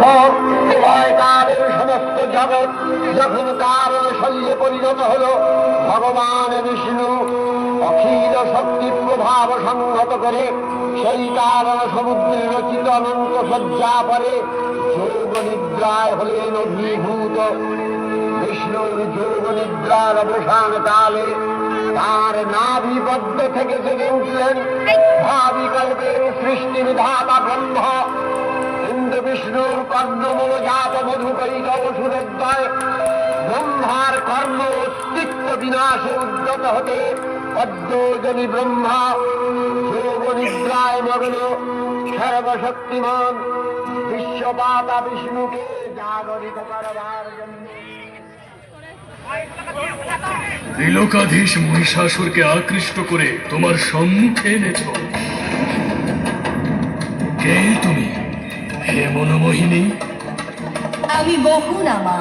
পর কালের সমস্ত জগৎ যখন কারণ শল্যে পরিণত হল ভগবান বিষ্ণু অখিল শক্তি প্রভাব সংহত করে সেই কারণ সমুদ্রে রচিত অনন্ত সজ্জা পরে যোগ নিদ্রায় হলেন অভিভূত। বিষ্ণুর যোগ নিদ্রার অবসান কালে তার নাভিবদ্ধ থেকে জেগে উঠলেন। ভাবি কল্পের সৃষ্টি বিধাতা বিষ্ণুর কর্ণমূল জাত মধুকরিত অসুরের দয় ব্রহ্মার কর্ম অস্তিত্ব উদ্যত হতে পদ্মজনী ব্রহ্মা যোগ নিদ্রায় মগ্ন সর্বশক্তিমান বিশ্বপাতা বিষ্ণুকে জাগরিত করবার ত্রিলোকাধীশ মহিষাসুরকে আকৃষ্ট করে তোমার সম্মুখে এনেছ। কে তুমি? হে মনোমোহিনী। আমি বহু নামা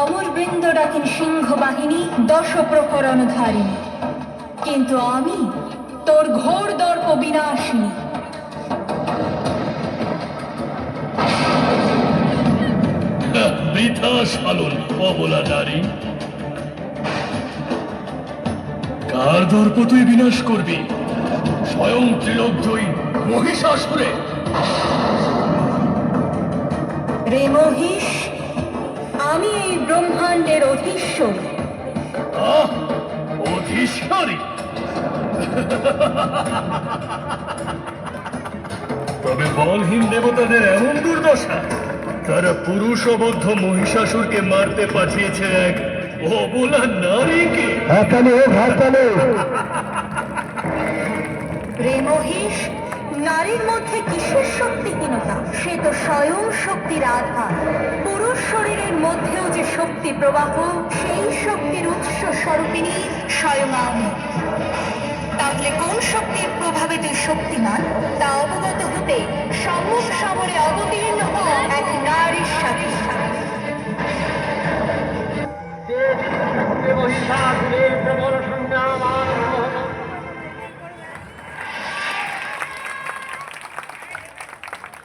অমর বৃন্দ ডাকেন সিংহ বাহিনী দশ প্রকরণ ধারিণী। কিন্তু আমি তোর ঘোর দর্প বিনাশিনী। বৃথা সালন অবলা নারী। কার দর্প তুই বিনাশ করবি? স্বয়ং ত্রিলোকজয়ী মহিষাসুরে। মহিষ আমি এই ব্রহ্মাণ্ডের অধীশ্বর অধীশ্বরী। তবে বলহীন দেবতাদের এমন দুর্দশা তারা পুরুষবদ্ধ মহিষাসুরকে মারতে পাঠিয়েছে এক অবলা নারীকে। হাতালে হাতালে রে মহিষ নারীর মধ্যে কিসের শক্তিহীনতা? সে তো স্বয়ং শক্তির আধার। পুরুষ শরীরের মধ্যেও যে শক্তি প্রবাহ, সেই শক্তির উৎস স্বরূপিণী স্বয়ং আমি। তাহলে কোন শক্তির প্রভাবে তুই শক্তিমান? তা অবগত হতে সম্মুখ সমরে অবতীর্ণ হ এক নারীর সাথে। মহিষাসুর